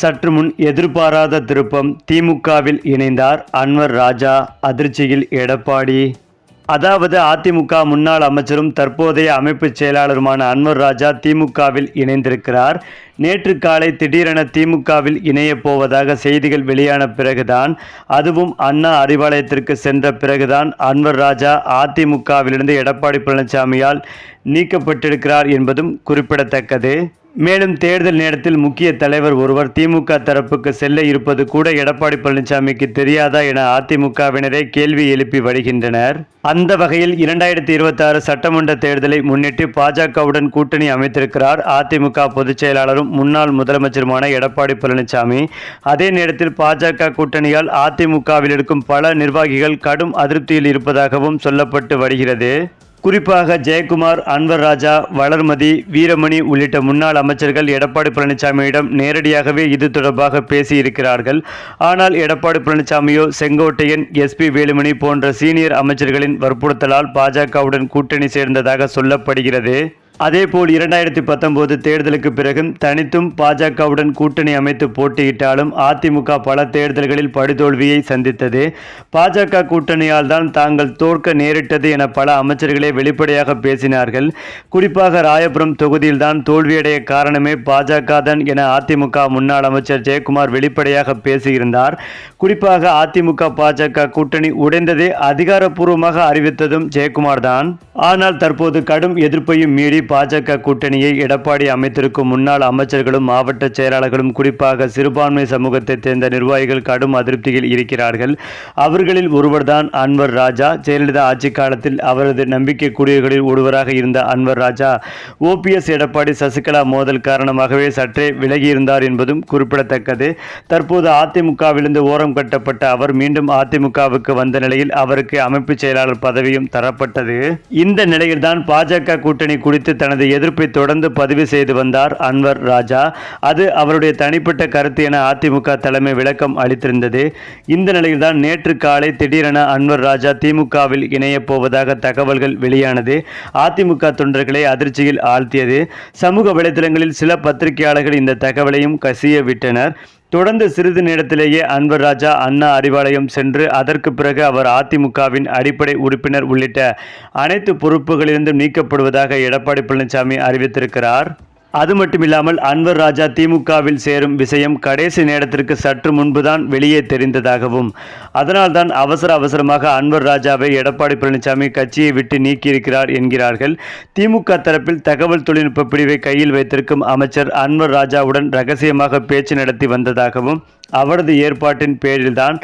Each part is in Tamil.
சற்று முன் எதிர்பாராத திருப்பம் திமுகவில் இணைந்தார் அன்வர் ராஜா அதிர்ச்சியில் எடப்பாடி. அதாவது அதிமுக முன்னாள் அமைச்சரும் தற்போதைய அமைப்புச் செயலாளருமான அன்வர் ராஜா திமுகவில் இணைந்திருக்கிறார். நேற்று காலை திடீரென திமுகவில் இணையப் போவதாக செய்திகள் வெளியான பிறகுதான் அதுவும் அண்ணா அறிவாலயத்திற்கு சென்ற பிறகுதான் அன்வர் ராஜா அதிமுகவிலிருந்து எடப்பாடி பழனிசாமியால் நீக்கப்பட்டிருக்கிறார் என்பதும் குறிப்பிடத்தக்கது. மேலும் தேர்தல் நேரத்தில் முக்கிய தலைவர் ஒருவர் திமுக தரப்புக்கு செல்ல இருப்பது கூட எடப்பாடி பழனிசாமிக்கு தெரியாதா என அதிமுகவினரே கேள்வி எழுப்பி வருகின்றனர். அந்த வகையில் இரண்டாயிரத்தி இருபத்தி ஆறு சட்டமன்ற தேர்தலை முன்னிட்டு பாஜகவுடன் கூட்டணி அமைத்திருக்கிறார் அதிமுக பொதுச் செயலாளரும் முன்னாள் முதலமைச்சருமான எடப்பாடி பழனிசாமி. அதே நேரத்தில் பாஜக கூட்டணியால் அதிமுகவில் இருக்கும் பல நிர்வாகிகள் கடும் அதிருப்தியில் இருப்பதாகவும் சொல்லப்பட்டு வருகிறது. குறிப்பாக ஜெயக்குமார் அன்வர் ராஜா வளர்மதி வீரமணி உள்ளிட்ட முன்னாள் அமைச்சர்கள் எடப்பாடி பழனிசாமியிடம் நேரடியாகவே இது தொடர்பாக பேசியிருக்கிறார்கள். ஆனால் எடப்பாடி பழனிசாமியோ செங்கோட்டையன் எஸ்பி வேலுமணி போன்ற சீனியர் அமைச்சர்களின் வற்புறுத்தலால் பாஜகவுடன் கூட்டணி சேர்ந்ததாக சொல்லப்படுகிறது. அதேபோல் இரண்டாயிரத்தி பத்தொன்பது தேர்தலுக்கு பிறகு தனித்தும் பாஜகவுடன் கூட்டணி அமைத்து போட்டியிட்டாலும் அதிமுக பல தேர்தல்களில் படுதோல்வியை சந்தித்தது. பாஜக கூட்டணியால் தான் தாங்கள் தோற்க நேரிட்டது என பல அமைச்சர்களே வெளிப்படையாக பேசினார்கள். குறிப்பாக ராயபுரம் தொகுதியில்தான் தோல்வியடைய காரணமே பாஜக தான் என அதிமுக முன்னாள் அமைச்சர் ஜெயக்குமார் வெளிப்படையாக பேசியிருந்தார். குறிப்பாக அதிமுக பாஜக கூட்டணி உடைந்ததே அதிகாரப்பூர்வமாக அறிவித்ததும் ஜெயக்குமார் தான். ஆனால் தற்போது கடும் எதிர்ப்பையும் மீறி பாஜக கூட்டணியை எடப்பாடி அமைத்திருக்கும் முன்னாள் அமைச்சர்களும் மாவட்ட செயலாளர்களும் குறிப்பாக சிறுபான்மை சமூகத்தைச் சேர்ந்த நிர்வாகிகள் கடும் அதிருப்தியில் இருக்கிறார்கள். அவர்களில் ஒருவர்தான் அன்வர் ராஜா. ஜெயலலிதா ஆட்சி காலத்தில் அவரது நம்பிக்கைக்குரியவர்களில் ஒருவராக இருந்த அன்வர் ராஜா ஓபிஎஸ் எடப்பாடி சசிகலா மோதல் காரணமாகவே சற்றே விலகியிருந்தார் என்பதும் குறிப்பிடத்தக்கது. தற்போது அதிமுகவிலிருந்து ஓரம் கட்டப்பட்ட அவர் மீண்டும் அதிமுகவுக்கு வந்த நிலையில் அவருக்கு அமைப்பு செயலாளர் பதவியும் தரப்பட்டது. இந்த நிலையில்தான் பாஜக கூட்டணி குறித்து தனது எதிர்ப்பை தொடர்ந்து பதிவு செய்து வந்தார் அன்வர் ராஜா. அது அவருடைய தனிப்பட்ட கருத்து என அதிமுக தலைமை விளக்கம் அளித்திருந்தது. இந்த நிலையில்தான் நேற்று காலை திடீரென அன்வர் ராஜா திமுகவில் இணையப் போவதாக தகவல்கள் வெளியானது. அதிமுக தொண்டர்களை அதிர்ச்சியில் ஆழ்த்தியது. சமூக வலைதளங்களில் சில பத்திரிகையாளர்கள் இந்த தகவலையும் கசிய விட்டனர். தொடர்ந்து சிறிது நேரத்திலேயே அன்வர் ராஜா அண்ணா அறிவாலயம் சென்று அதற்கு பிறகு அவர் அதிமுகவின் அடிப்படை உறுப்பினர் உள்ளிட்ட அனைத்து பொறுப்புகளிலிருந்தும் நீக்கப்படுவதாக எடப்பாடி பழனிசாமி அறிவித்திருக்கிறார். அது மட்டுமில்லாமல் அன்வர் ராஜா திமுகவில் சேரும் விஷயம் கடைசி நேரத்திற்கு சற்று முன்புதான் வெளியே தெரிந்ததாகவும் அதனால்தான் அவசர அவசரமாக அன்வர் ராஜாவை எடப்பாடி பழனிசாமி கட்சியை விட்டு நீக்கியிருக்கிறார் என்கிறார்கள். திமுக தரப்பில் தகவல் தொழில்நுட்ப பிரிவை கையில் வைத்திருக்கும் அமைச்சர் அன்வர் ராஜாவுடன் ரகசியமாக பேச்சு நடத்தி வந்ததாகவும் அவரது ஏற்பாட்டின் பேரில்தான்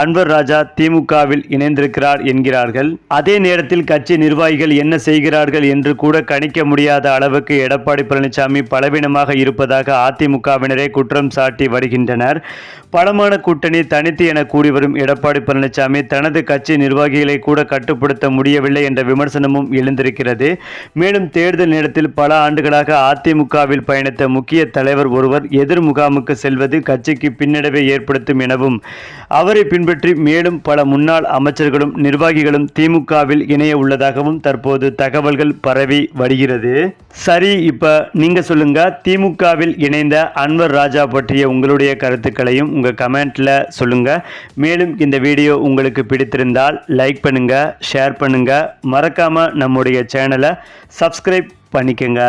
அன்வர் ராஜா திமுகவில் இணைந்திருக்கிறார் என்கிறார்கள். அதே நேரத்தில் கட்சி நிர்வாகிகள் என்ன செய்கிறார்கள் என்று கூட கணிக்க முடியாத அளவுக்கு எடப்பாடி பழனிசாமி பலவீனமாக இருப்பதாக அதிமுகவினரே குற்றம் சாட்டி வருகின்றனர். பலமான கூட்டணி தனித்து என கூறி வரும் எடப்பாடி பழனிசாமி தனது கட்சி நிர்வாகிகளை கூட கட்டுப்படுத்த முடியவில்லை என்ற விமர்சனமும் எழுந்திருக்கிறது. மேலும் தேர்தல் நேரத்தில் பல ஆண்டுகளாக அதிமுகவில் பயணித்த முக்கிய தலைவர் ஒருவர் எதிர் முகாமுக்கு செல்வது கட்சிக்கு பின்னடைவை ஏற்படுத்தும் எனவும் அவரை பின்பற்றி மேலும் பல முன்னாள் அமைச்சர்களும் நிர்வாகிகளும் திமுகவில் இணைய உள்ளதாகவும் தற்போது தகவல்கள் பரவி வருகிறது. சரி இப்ப நீங்க சொல்லுங்க. திமுகவில் இணைந்த அன்வர் ராஜா பற்றிய உங்களுடைய கருத்துக்களையும் உங்க கமெண்ட்ல சொல்லுங்க. மேலும் இந்த வீடியோ உங்களுக்கு பிடித்திருந்தால் லைக் பண்ணுங்க ஷேர் பண்ணுங்க. மறக்காம நம்முடைய சேனலை சப்ஸ்கிரைப் பண்ணிக்கங்க.